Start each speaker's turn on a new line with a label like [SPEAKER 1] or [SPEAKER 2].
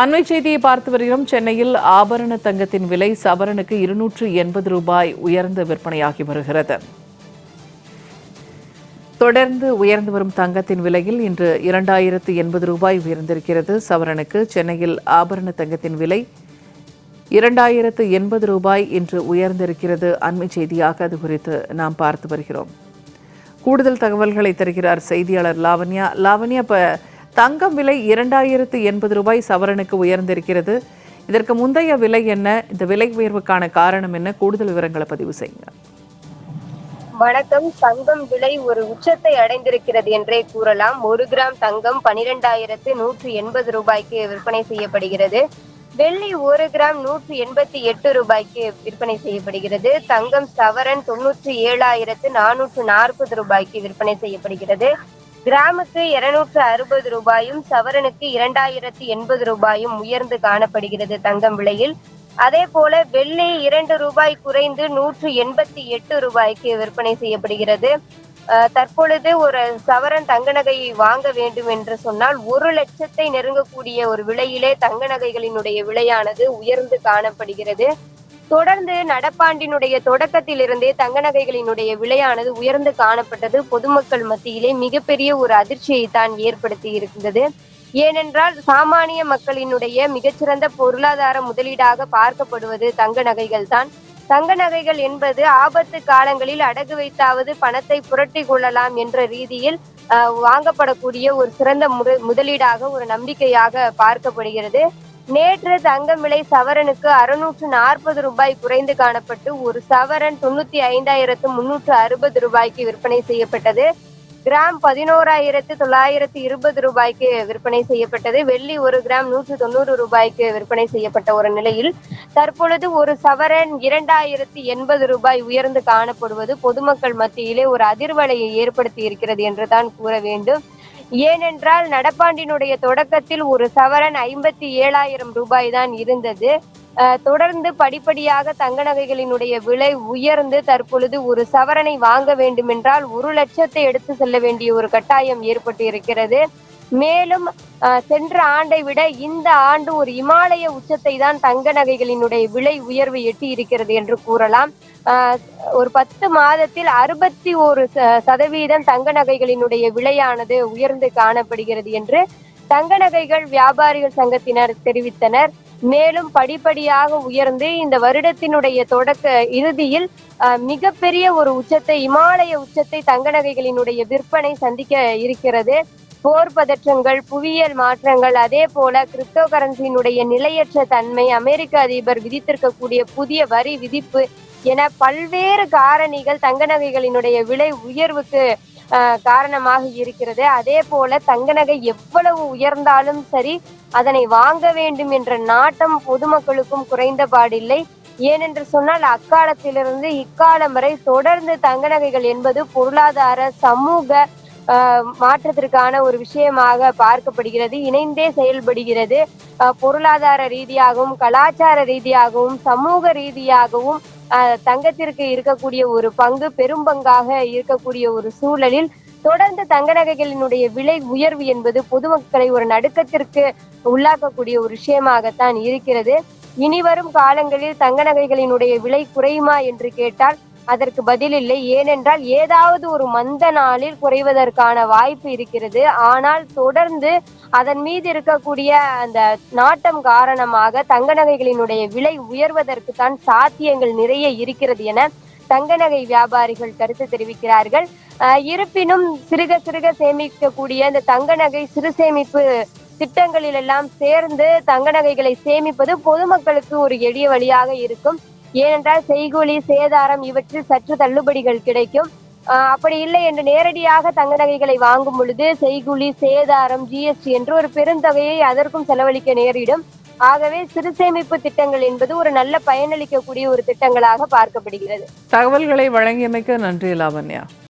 [SPEAKER 1] அண்மை செய்தியை பார்த்து வருகிறோம். சென்னையில் ஆபரண தங்கத்தின் விலை சவரனுக்கு இருநூற்று எண்பது ரூபாய் உயர்ந்து விற்பனையாகி வருகிறது. தொடர்ந்து உயர்ந்து வரும் தங்கத்தின் விலையில் இன்று இரண்டாயிரத்து எண்பது ரூபாய் உயர்ந்திருக்கிறது. சவரனுக்கு சென்னையில் ஆபரண தங்கத்தின் விலை இரண்டாயிரத்து எண்பது ரூபாய் இன்று உயர்ந்திருக்கிறது. அண்மை செய்தியாக அது குறித்து நாம் பார்த்து வருகிறோம். கூடுதல் தகவல்களை தருகிறார் செய்தியாளர் லாவண்யா. லாவண்யா இப்போ தங்கம் விலை இரண்டாயிரத்து எண்பது ரூபாய் சவரனுக்கு உயர்ந்திருக்கிறது. இதற்கு முந்தைய விலை என்ன? இந்த விலை உயர்வுக்கான காரணம் என்ன? கூடுதல் விவரங்களை பதிவு செய்யுங்க.
[SPEAKER 2] வணக்கம். தங்கம் விலை ஒரு உச்சத்தை அடைந்திருக்கிறது என்றே கூறலாம். ஒரு கிராம் தங்கம் பனிரெண்டாயிரத்து நூற்று எண்பது ரூபாய்க்கு விற்பனை செய்யப்படுகிறது. வெள்ளி ஒரு கிராம் நூற்று எண்பத்தி எட்டு ரூபாய்க்கு விற்பனை செய்யப்படுகிறது. தங்கம் சவரன் தொண்ணூற்றி ஏழாயிரத்து நானூற்று நாற்பது ரூபாய்க்கு விற்பனை செய்யப்படுகிறது. கிராமுக்கு இருநூற்று அறுபது ரூபாயும் சவரனுக்கு இரண்டாயிரத்தி எண்பது ரூபாயும் உயர்ந்து காணப்படுகிறது தங்கம் விலையில். அதே போல வெள்ளி இரண்டு ரூபாய் குறைந்து நூற்று எண்பத்தி எட்டு ரூபாய்க்கு விற்பனை செய்யப்படுகிறது. தற்பொழுது ஒரு சவரன் தங்க நகையை வாங்க வேண்டும் என்று சொன்னால் ஒரு லட்சத்தை நெருங்கக்கூடிய ஒரு விலையிலே தங்க நகைகளினுடைய விலையானது உயர்ந்து காணப்படுகிறது. தொடர்ந்து நடப்பாண்டினுடைய தொடக்கத்திலிருந்தே தங்க நகைகளினுடைய விலையானது உயர்ந்து காணப்பட்டது. பொதுமக்கள் மத்தியிலே மிகப்பெரிய ஒரு அதிர்ச்சியை தான் ஏற்படுத்தி இருந்தது. ஏனென்றால் சாமானிய மக்களினுடைய மிகச்சிறந்த பொருளாதார முதலீடாக பார்க்கப்படுவது தங்க நகைகள் தான். தங்க நகைகள் என்பது ஆபத்து காலங்களில் அடகு வைத்தாவது பணத்தை புரட்டி கொள்ளலாம் என்ற ரீதியில் வாங்கப்படக்கூடிய ஒரு சிறந்த முதலீடாக ஒரு நம்பிக்கையாக பார்க்கப்படுகிறது. நேற்று தங்கம் விலை சவரனுக்கு அறுநூற்று நாற்பது ரூபாய் குறைந்து காணப்பட்டு ஒரு சவரன் தொண்ணூத்தி ஐந்தாயிரத்து முன்னூற்று அறுபது ரூபாய்க்கு விற்பனை செய்யப்பட்டது. கிராம் பதினோராயிரத்து தொள்ளாயிரத்து இருபது ரூபாய்க்கு விற்பனை செய்யப்பட்டது. வெள்ளி ஒரு கிராம் நூற்று தொண்ணூறு ரூபாய்க்கு விற்பனை செய்யப்பட்ட ஒரு நிலையில் தற்பொழுது ஒரு சவரன் இரண்டாயிரத்து எண்பது ரூபாய் உயர்ந்து காணப்படுவது பொதுமக்கள் மத்தியிலே ஒரு அதிர்வலையை ஏற்படுத்தி இருக்கிறது என்று தான் கூற வேண்டும். ஏனென்றால் நடப்பாண்டினுடைய தொடக்கத்தில் ஒரு சவரன் ஐம்பத்தி ஏழாயிரம் ரூபாய் தான் இருந்தது. தொடர்ந்து படிப்படியாக தங்க நகைகளினுடைய விலை உயர்ந்து தற்பொழுது ஒரு சவரனை வாங்க வேண்டுமென்றால் ஒரு லட்சத்தை எடுத்து செல்ல வேண்டிய ஒரு கட்டாயம் ஏற்பட்டு இருக்கிறது மேலும் சென்ற ஆண்டை விட இந்த ஆண்டு ஒரு இமாலய உச்சத்தை தான் தங்க நகைகளினுடைய விலை உயர்வு எட்டி இருக்கிறது என்று கூறலாம். ஒரு பத்து மாதத்தில் அறுபத்தி ஒரு ச- சதவீதம் தங்க நகைகளினுடைய விலையானது உயர்ந்து காணப்படுகிறது என்று தங்க நகைகள் வியாபாரிகள் சங்கத்தினர் தெரிவித்தனர். மேலும் படிப்படியாக உயர்ந்து இந்த வருடத்தினுடைய தொடக்க இறுதியில் அஹ், மிகப்பெரிய ஒரு உச்சத்தை இமாலய உச்சத்தை தங்க நகைகளினுடைய விற்பனை சந்திக்க இருக்கிறது. போர் பதற்றங்கள் புவியியல் மாற்றங்கள் அதே போல கிரிப்டோ கரன்சியினுடைய நிலையற்ற தன்மை அமெரிக்க அதிபர் விதித்திருக்கக்கூடிய புதிய வரி விதிப்பு என பல்வேறு காரணிகள் தங்க நகைகளினுடைய விலை உயர்வுக்கு காரணமாக இருக்கிறது. அதே போல தங்க நகை எவ்வளவு உயர்ந்தாலும் சரி அதனை வாங்க வேண்டும் என்ற நாட்டம் பொதுமக்களுக்கும் குறைந்தபாடில்லை. ஏனென்று சொன்னால் அக்காலத்திலிருந்து இக்காலம் வரை தொடர்ந்து தங்க நகைகள் என்பது பொருளாதார சமூக மாற்றத்திற்கான ஒரு விஷயமாக பார்க்கப்படுகிறது. இணைந்தே செயல்படுகிறது. பொருளாதார ரீதியாகவும் கலாச்சார ரீதியாகவும் சமூக ரீதியாகவும் தங்கத்திற்கு இருக்கக்கூடிய ஒரு பங்கு பெரும் பங்காக இருக்கக்கூடிய ஒரு சூழலில் தொடர்ந்து தங்க நகைகளினுடைய விலை உயர்வு என்பது பொதுமக்களை ஒரு நடுக்கத்திற்கு உள்ளாக்கக்கூடிய ஒரு விஷயமாகத்தான் இருக்கிறது. இனி வரும் காலங்களில் தங்க நகைகளினுடைய விலை குறையுமா என்று கேட்டால் அதற்கு பதில் இல்லை. ஏனென்றால் ஏதாவது ஒரு மந்த நாளில் குறைவதற்கான வாய்ப்பு இருக்கிறது. ஆனால் தொடர்ந்து அதன் மீது இருக்கக்கூடிய அந்த நாட்டம் காரணமாக தங்க நகைகளினுடைய விலை உயர்வதற்கு தான் சாத்தியங்கள் நிறைய இருக்கிறது என தங்க நகை வியாபாரிகள் கருத்து தெரிவிக்கிறார்கள். இருப்பினும் சிறுக சிறுக சேமிக்கக்கூடிய இந்த தங்க நகை சிறு சேமிப்பு திட்டங்களில் எல்லாம் சேர்ந்து தங்க நகைகளை சேமிப்பது பொதுமக்களுக்கு ஒரு எளிய வழியாக இருக்கும். ஏனென்றால் செய்கூலி சேதாரம் இவற்றில் சற்று தள்ளுபடிகள் கிடைக்கும். ஆஹ் அப்படி இல்லை என்று நேரடியாக தங்க நகைகளை வாங்கும் பொழுது செய்கூலி சேதாரம் ஜிஎஸ்டி என்று ஒரு பெருந்தொகையை அதற்கும் செலவழிக்க நேரிடும். ஆகவே சிறு சேமிப்பு திட்டங்கள் என்பது ஒரு நல்ல பயனளிக்கக்கூடிய ஒரு திட்டங்களாக பார்க்கப்படுகிறது.
[SPEAKER 1] தகவல்களை வழங்கியமைக்க நன்றி லாவண்யா.